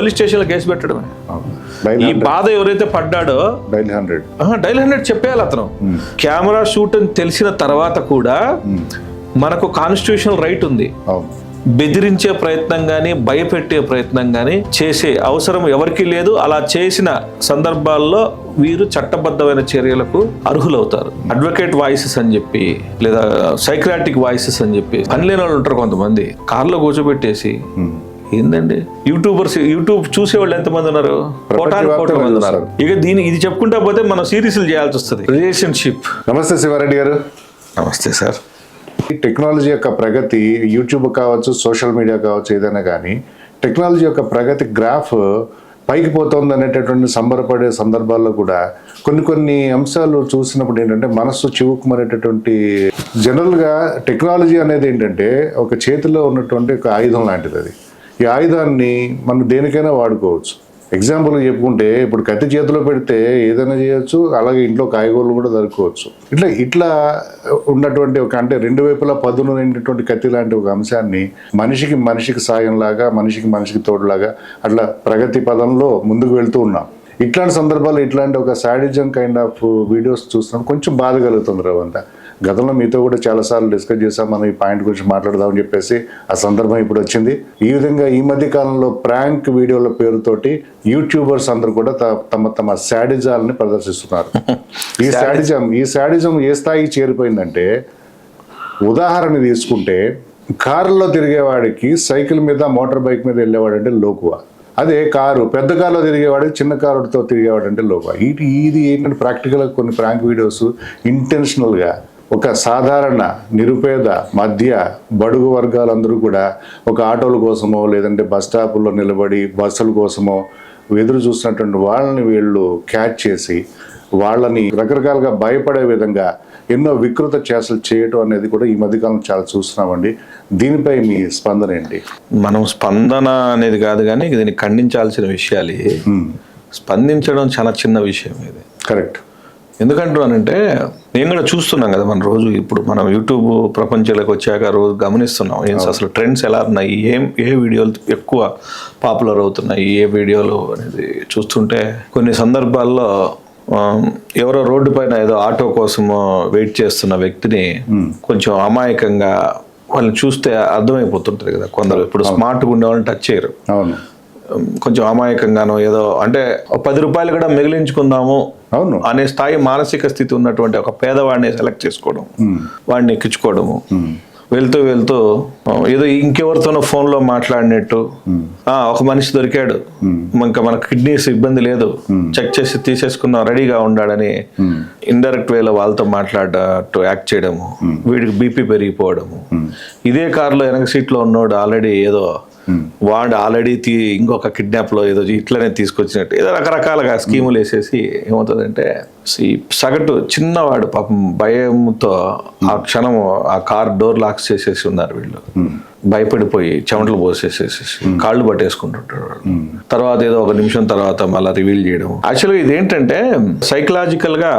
Police స్టేషన్లో case పెట్టడమే ఈ బాధ ఎవరైతే పడ్డాడో డైల్ హండ్రెడ్. డైల్ హండ్రెడ్ చెప్పేయాలి అతను. కెమెరా షూట్ అని తెలిసిన తర్వాత కూడా మనకు కాన్స్టిట్యూషనల్ రైట్ ఉంది. బెదిరించే ప్రయత్నం కానీ భయపెట్టే ప్రయత్నం కానీ చేసే అవసరం ఎవరికీ లేదు. అలా చేసిన సందర్భాల్లో వీరు చట్టబద్ధమైన చర్యలకు అర్హులవుతారు. అడ్వకేట్ వాయిసెస్ అని చెప్పి లేదా సైక్రాటిక్ వాయిసెస్ అని చెప్పి పని లేని వాళ్ళు ఉంటారు కొంతమంది. కార్లో కూర్చోబెట్టేసి ఏందండి? యూట్యూబర్స్ యూట్యూబ్ చూసేవాళ్ళు ఎంతమంది ఉన్నారు? కోటాను కోట్ల మంది ఉన్నారు. ఇక దీని ఇది చెప్పుకుంటా పోతే మనం సిరీస్లు చేయాల్సి వస్తుంది. రిలేషన్షిప్ నమస్తే శివారెడ్డి గారు. నమస్తే సార్. ఈ టెక్నాలజీ యొక్క ప్రగతి యూట్యూబ్ కావచ్చు సోషల్ మీడియా కావచ్చు ఏదైనా కానీ టెక్నాలజీ యొక్క ప్రగతి గ్రాఫ్ పైకి పోతుంది అనేటటువంటి సంబరపడే సందర్భాల్లో కూడా కొన్ని కొన్ని అంశాలు చూసినప్పుడు ఏంటంటే మనస్సు చివుకుమనేటటువంటి జనరల్గా టెక్నాలజీ అనేది ఏంటంటే ఒక చేతిలో ఉన్నటువంటి ఒక ఆయుధం లాంటిది అది. ఈ ఆయుధాన్ని మనం దేనికైనా వాడుకోవచ్చు. ఎగ్జాంపుల్ చెప్పుకుంటే ఇప్పుడు కత్తి చేతిలో పెడితే ఏదైనా చేయొచ్చు అలాగే ఇంట్లో కాయగూరలు కూడా దొరుకోవచ్చు ఇట్లా ఇట్లా ఉన్నటువంటి ఒక అంటే రెండు వైపులా పదును నిండినటువంటి కత్తి లాంటి ఒక అంశాన్ని మనిషికి మనిషికి సాయంలాగా మనిషికి మనిషికి తోడులాగా అట్లా ప్రగతి పదంలో ముందుకు వెళ్తూ ఉన్నాం. ఇట్లాంటి సందర్భాల్లో ఇట్లాంటి ఒక సాడిజం కైండ్ ఆఫ్ వీడియోస్ చూసినప్పుడు కొంచెం బాధ కలుగుతుంది రవంతా గతంలో మీతో కూడా చాలాసార్లు డిస్కస్ చేసాం మనం ఈ పాయింట్ గురించి మాట్లాడదామని చెప్పేసి ఆ సందర్భం ఇప్పుడు వచ్చింది. ఈ విధంగా ఈ మధ్య కాలంలో ప్రాంక్ వీడియోల పేరుతోటి యూట్యూబర్స్ అందరూ కూడా తమ తమ శాడిజాలని ప్రదర్శిస్తున్నారు. ఈ శాడిజం ఈ శాడిజం ఏ స్థాయికి చేరిపోయిందంటే ఉదాహరణ తీసుకుంటే కారులో తిరిగేవాడికి సైకిల్ మీద మోటార్ బైక్ మీద వెళ్ళేవాడంటే లోకువ. అదే కారు పెద్ద కారులో తిరిగేవాడు చిన్న కారుతో తిరిగేవాడంటే లోప. ఇది ఇది ఏంటంటే ప్రాక్టికల్గా కొన్ని ప్రాంక్ వీడియోస్ ఇంటెన్షనల్గా ఒక సాధారణ నిరుపేద మధ్య బడుగు వర్గాలందరూ కూడా ఒక ఆటోల కోసమో లేదంటే బస్ స్టాపుల్లో నిలబడి బస్సుల కోసమో ఎదురు చూసినటువంటి వాళ్ళని వీళ్ళు క్యాచ్ చేసి వాళ్ళని రకరకాలుగా భయపడే విధంగా ఎన్నో వికృత చేసలు చేయటం అనేది కూడా ఈ మధ్యకాలం చాలా చూస్తున్నామండి. దీనిపై మీ స్పందన ఏంటి? మనం స్పందన అనేది కాదు కానీ దీన్ని ఖండించాల్సిన విషయాలు. స్పందించడం చాలా చిన్న విషయం ఇది. కరెక్ట్. ఎందుకంటున్నానంటే నేను కూడా చూస్తున్నాం కదా మన రోజు ఇప్పుడు మనం యూట్యూబ్ ప్రపంచంలోకి వచ్చాక రోజు గమనిస్తున్నాం. ఏం అసలు ట్రెండ్స్ ఎలా ఉన్నాయి? ఏం ఏ వీడియోలు ఎక్కువ పాపులర్ అవుతున్నాయి? ఏ వీడియోలు అనేది చూస్తుంటే కొన్ని సందర్భాల్లో ఎవరో రోడ్డు పైన ఏదో ఆటో కోసమో వెయిట్ చేస్తున్న వ్యక్తిని కొంచెం అమాయకంగా వాళ్ళని చూస్తే అర్థమైపోతుంటది కదా కొందరు. ఇప్పుడు స్మార్ట్గా ఉండే వాళ్ళని టచ్ చేయరు. అవును. కొంచెం అమాయకంగానో ఏదో అంటే పది రూపాయలు కూడా మిగిలించుకుందాము అవును. అనే స్థాయి మానసిక స్థితి ఉన్నటువంటి ఒక పేదవాడిని సెలెక్ట్ చేసుకోవడం వాడిని ఎక్కించుకోవడము. వెళ్తూ వెళ్తూ ఏదో ఇంకెవరితోనో ఫోన్లో మాట్లాడినట్టు ఆ, ఒక మనిషి దొరికాడు. ఇంకా మన కిడ్నీస్ ఇబ్బంది లేదు. చెక్ చేసి తీసేసుకున్నాం రెడీగా ఉన్నాడని ఇండైరెక్ట్ వేలో వాళ్ళతో మాట్లాడటట్టు యాక్ట్ చేయడము వీడికి బీపీ పెరిగిపోవడము. ఇదే కారులో వెనక సీట్లో ఉన్నోడు ఆల్రెడీ ఏదో వాడు ఆల్రెడీ తీ ఇంకొక కిడ్నాప్లో ఏదో ఇట్లనే తీసుకొచ్చినట్టు ఏదో రకరకాలుగా స్కీములు వేసేసి ఏమవుతుందంటే ఈ సగటు చిన్నవాడు పాపం భయంతో ఆ క్షణం ఆ కార్ డోర్ లాక్స్ చేసేసి ఉన్నారు వీళ్ళు. భయపడిపోయి చెమటలు పోసేసేసి కాళ్ళు పట్టేసుకుంటుంటారు. తర్వాత ఏదో ఒక నిమిషం తర్వాత మళ్ళీ రివీల్ చేయడం. యాక్చువల్గా ఇదేంటంటే సైకలాజికల్గా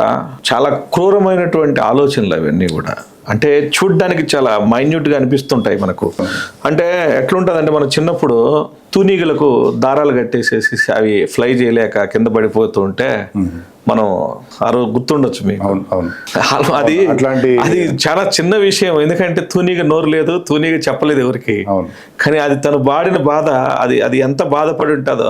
చాలా క్రూరమైనటువంటి ఆలోచనలు అవన్నీ కూడా. అంటే చూడ్డానికి చాలా మైన్యూట్గా అనిపిస్తుంటాయి మనకు. అంటే ఎట్లుంటదంటే మనం చిన్నప్పుడు తూనీగలకు దారాలు కట్టేసేసి అవి ఫ్లై చేయలేక కింద పడిపోతూ ఉంటే మనం ఆ రోజు గుర్తుండొచ్చు మీకు. అది అట్లాంటి- అది చాలా చిన్న విషయం. ఎందుకంటే తూనీగ నోరు లేదు తూనీగ చెప్పలేదు ఎవరికి. కానీ అది తను బాడిన బాధ అది అది ఎంత బాధపడి ఉంటుందో.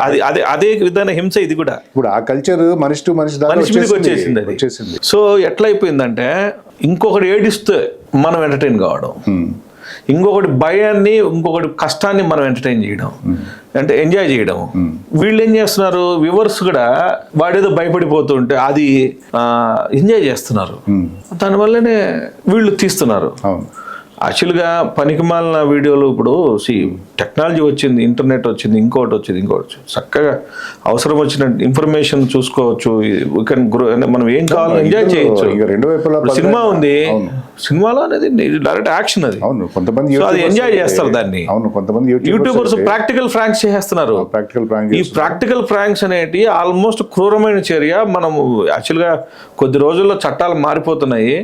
అది అదే అదే విధాన హింస ఇది కూడా. ఇప్పుడు ఆ కల్చర్ మనిషి టు మనిషి మనిషి వచ్చేసింది అది. సో ఎట్లా అయిపోయిందంటే ఇంకొకటి ఏడిస్తే మనం ఎంటర్టైన్ కావడం. ఇంకొకటి భయాన్ని ఇంకొకటి కష్టాన్ని మనం ఎంటర్టైన్ చేయడం. అంటే ఎంజాయ్ చేయడం వీళ్ళు ఏం చేస్తున్నారు? వివర్స్ కూడా వాడేదో భయపడిపోతుంటే అది ఎంజాయ్ చేస్తున్నారు. దానివల్లనే వీళ్ళు తీస్తున్నారు. అవును. యాక్చువల్గా పనికిమాలిన వీడియోలు ఇప్పుడు సి టెక్నాలజీ వచ్చింది ఇంటర్నెట్ వచ్చింది ఇంకోటి వచ్చింది ఇంకోటి వచ్చింది. చక్కగా అవసరం వచ్చిన ఇన్ఫర్మేషన్ చూసుకోవచ్చు మనం ఏం కావాలో ఎంజాయ్ చేయొచ్చు. రెండు వైపులా సినిమా ఉంది సినిమాలో అనేది డైరెక్ట్ యాక్షన్ అది. అవును కొంతమంది అది ఎంజాయ్ చేస్తారు దాన్ని. అవును కొంతమంది యూట్యూబర్స్ ప్రాక్టికల్ ఫ్రాంక్స్ చేస్తున్నారు ప్రాక్టికల్ ప్రాంక్ ఈ ప్రాక్టికల్ ఫ్రాంక్స్ అనేటి ఆల్మోస్ట్ క్రూరమైన చర్య. మనము యాక్చువల్గా కొద్ది రోజుల్లో చట్టాలు మారిపోతున్నాయి.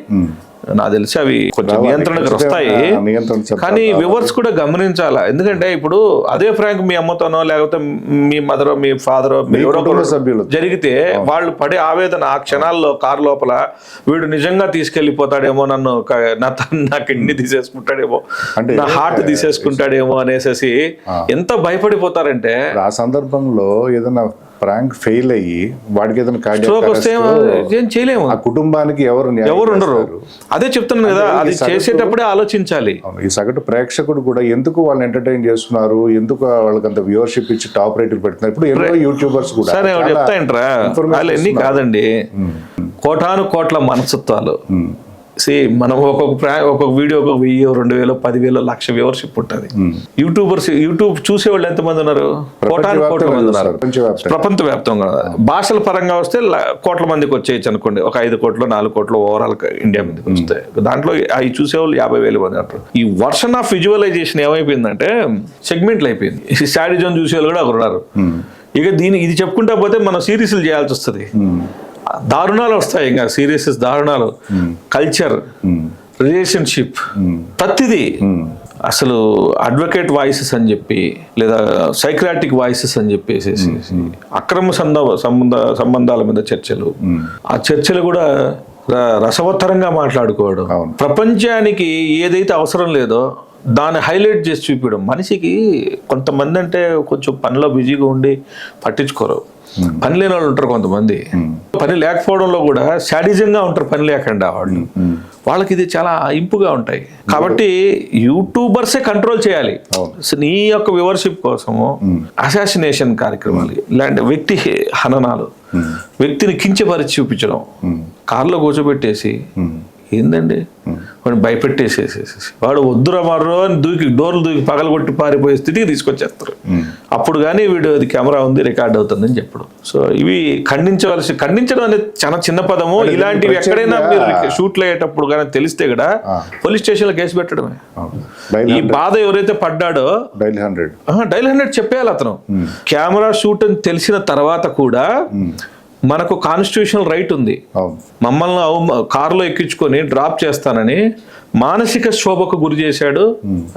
నాకు తెలిసి అవి కొంచెం. నియంత్రణకు వస్తాయి కానీ. వివర్స్ కూడా గమనించాలా ఎందుకంటే ఇప్పుడు అదే ఫ్రాంక్ మీ అమ్మతోనో లేకపోతే మీ మదరో మీ ఫాదరో మీ ఎవరో సభ్యులు. జరిగితే వాళ్ళు పడే ఆవేదన ఆ క్షణాల్లో కారు లోపల వీడు నిజంగా తీసుకెళ్ళిపోతాడేమో నన్ను నా కిడ్నీ తీసేసుకుంటాడేమో నా హార్ట్ తీసేసుకుంటాడేమో అనేసి ఎంత భయపడిపోతారంటే ఆ సందర్భంలో ఏదైనా ప్రాంక్ ఫెయిల్ అయ్యి వాడికి ఏదైనా స్ట్రోక్ వస్తే ఏం- చేయలేము. ఆ కుటుంబానికి ఎవరు ఎవరు ఉండరు? అదే చెప్తున్నాను కదా అది చేసేటప్పుడే ఆలోచించాలి. ఈ సగటు ప్రేక్షకుడు కూడా ఎందుకు వాళ్ళని ఎంటర్టైన్ చేస్తున్నారు? ఎందుకు వాళ్ళకి అంత వ్యూవర్షిప్ ఇచ్చి టాప్ రేటింగ్ పెడుతున్నారు? ఇప్పుడు ఎన్నో యూట్యూబర్స్ కూడా సరే చెప్తా ఏంట్రా? వాళ్ళు ఎన్ని కాదండి. కోటాను కోట్ల మనస్తత్వాలు. సి మనం ఒక్కొక్క ప్రా ఒక్కొక్క వీడియో ఒక వెయ్యి రెండు వేలు పదివేలు లక్ష వ్యూవర్షిప్ ఉంటుంది. యూట్యూబర్స్ యూట్యూబ్ చూసే వాళ్ళు ఎంతమంది ఉన్నారు? కోటాను కోట్ల మంది ఉన్నారు. ప్రపంచవ్యాప్తంగా. ప్రపంచ వ్యాప్తంగా భాషల పరంగా వస్తే కోట్ల మందికి వచ్చేయచ్చు అనుకోండి. ఒక ఐదు కోట్లు నాలుగు కోట్లు ఓవరాల్ ఇండియా మీదకి వస్తాయి. దాంట్లో అవి చూసే వాళ్ళు యాభై వేలు మంది అంటారు ఈ వర్షన్ ఆఫ్ విజువలైజేషన్ ఏమైపోయిందంటే సెగ్మెంట్లు అయిపోయింది. ఈ శాడిజం చూసే వాళ్ళు కూడా ఒకరు ఉన్నారు. ఇక దీని ఇది చెప్పుకుంటా పోతే మనం సిరీస్లు చేయాల్సి వస్తుంది. దారుణాలు వస్తాయి ఇంకా సీరియస్ దారుణాలు. కల్చర్ రిలేషన్షిప్ ప్రతిదీ. అసలు అడ్వకేట్ వాయిసెస్ అని చెప్పి లేదా సైక్రాటిక్ వాయిసెస్ అని చెప్పేసి అక్రమ సంద సంబంధ సంబంధాల మీద చర్చలు. ఆ చర్చలు కూడా రసవత్తరంగా మాట్లాడుకోవడం. ప్రపంచానికి ఏదైతే అవసరం లేదో దాన్ని హైలైట్ చేసి చూపించడం మనిషికి కొంతమంది అంటే కొంచెం పనిలో బిజీగా ఉండి పట్టించుకోరు. పని లేని వాళ్ళు ఉంటారు కొంతమంది. పని లేకపోవడంలో కూడా శాడిజంగా ఉంటారు పని లేకుండా వాళ్ళు. వాళ్ళకి ఇది చాలా ఇంపుగా ఉంటాయి. కాబట్టి యూట్యూబర్సే కంట్రోల్ చేయాలి. నీ యొక్క వివర్షిప్ కోసము అసాసినేషన్ కార్యక్రమాలు ఇలాంటి వ్యక్తి హననాలు వ్యక్తిని కించపరిచి చూపించడం కారులో కూర్చోబెట్టేసి ఏందండి? వాడిని భయపెట్టేసేసేసి వాడు వద్దురా మర్రో అని దూకి డోర్లు దూకి పగలగొట్టి పారిపోయే స్థితికి తీసుకొచ్చేస్తారు. అప్పుడు కానీ వీడు అది కెమెరా ఉంది రికార్డ్ అవుతుందని చెప్పడం. సో ఇవి ఖండించవలసి ఖండించడం అనేది చాలా చిన్న పదము. ఇలాంటివి ఎక్కడైనా మీరు షూట్లు అయ్యేటప్పుడు కానీ తెలిస్తే కూడా పోలీస్ స్టేషన్లో కేసు పెట్టడమే. ఈ బాధ ఎవరైతే పడ్డాడో డైల్ హండ్రెడ్. డైల్ హండ్రెడ్ చెప్పేయాలి అతను. కెమెరా షూట్ అని తెలిసిన తర్వాత కూడా మనకు కాన్స్టిట్యూషనల్ రైట్ ఉంది. మమ్మల్ని కారులో ఎక్కించుకొని డ్రాప్ చేస్తానని మానసిక శోభకు గురి చేశాడు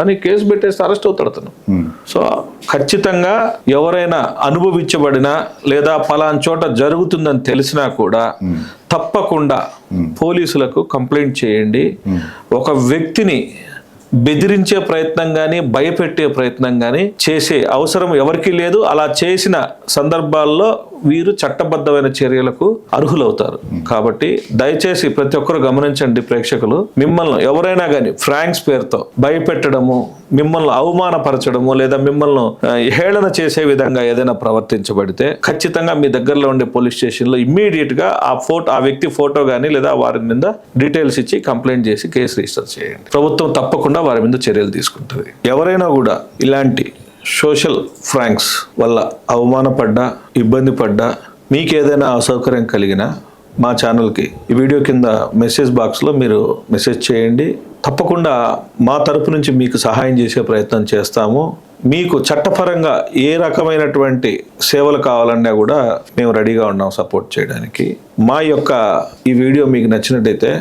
అని కేసు పెట్టేసి అరెస్ట్ అవుతాడు అతను. సో ఖచ్చితంగా ఎవరైనా అనుభవించబడినా లేదా పలాన్ చోట జరుగుతుందని తెలిసినా కూడా తప్పకుండా పోలీసులకు కంప్లైంట్ చేయండి. ఒక వ్యక్తిని బెదిరించే ప్రయత్నం కానీ భయపెట్టే ప్రయత్నం కానీ చేసే అవసరం ఎవరికీ లేదు. అలా చేసిన సందర్భాల్లో వీరు చట్టబద్ధమైన చర్యలకు అర్హులవుతారు. కాబట్టి దయచేసి ప్రతి ఒక్కరు గమనించండి ప్రేక్షకులు మిమ్మల్ని ఎవరైనా కానీ ఫ్రాంక్స్ పేరుతో భయపెట్టడము మిమ్మల్ని అవమానపరచడము లేదా మిమ్మల్ని హేళన చేసే విధంగా ఏదైనా ప్రవర్తించబడితే ఖచ్చితంగా మీ దగ్గరలో ఉండే పోలీస్ స్టేషన్లో ఇమ్మీడియట్గా ఆ ఫోటో ఆ వ్యక్తి ఫోటో కానీ లేదా వారి మీద డీటెయిల్స్ ఇచ్చి కంప్లైంట్ చేసి కేసు రిజిస్టర్ చేయండి. ప్రభుత్వం తప్పకుండా వారి మీద చర్యలు తీసుకుంటుంది. ఎవరైనా కూడా ఇలాంటి సోషల్ ఫ్రాంక్స్ వల్ల అవమానపడ్డా ఇబ్బంది పడ్డా మీకు ఏదైనా అసౌకర్యం కలిగినా మా ఛానల్కి ఈ వీడియో కింద మెసేజ్ బాక్స్లో మీరు మెసేజ్ చేయండి. తప్పకుండా మా తరపు నుంచి మీకు సహాయం చేసే ప్రయత్నం చేస్తాము. మీకు చట్టపరంగా ఏ రకమైనటువంటి సేవలు కావాలన్నా కూడా మేము రెడీగా ఉన్నాం సపోర్ట్ చేయడానికి. మా యొక్క ఈ వీడియో మీకు నచ్చినట్టయితే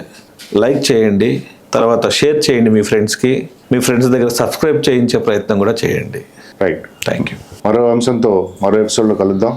లైక్ చేయండి. తర్వాత షేర్ చేయండి మీ ఫ్రెండ్స్కి. మీ ఫ్రెండ్స్ దగ్గర సబ్స్క్రైబ్ చేయించే ప్రయత్నం కూడా చేయండి. రైట్ థ్యాంక్ యూ మరో అంశంతో మరో ఎపిసోడ్లో కలుద్దాం.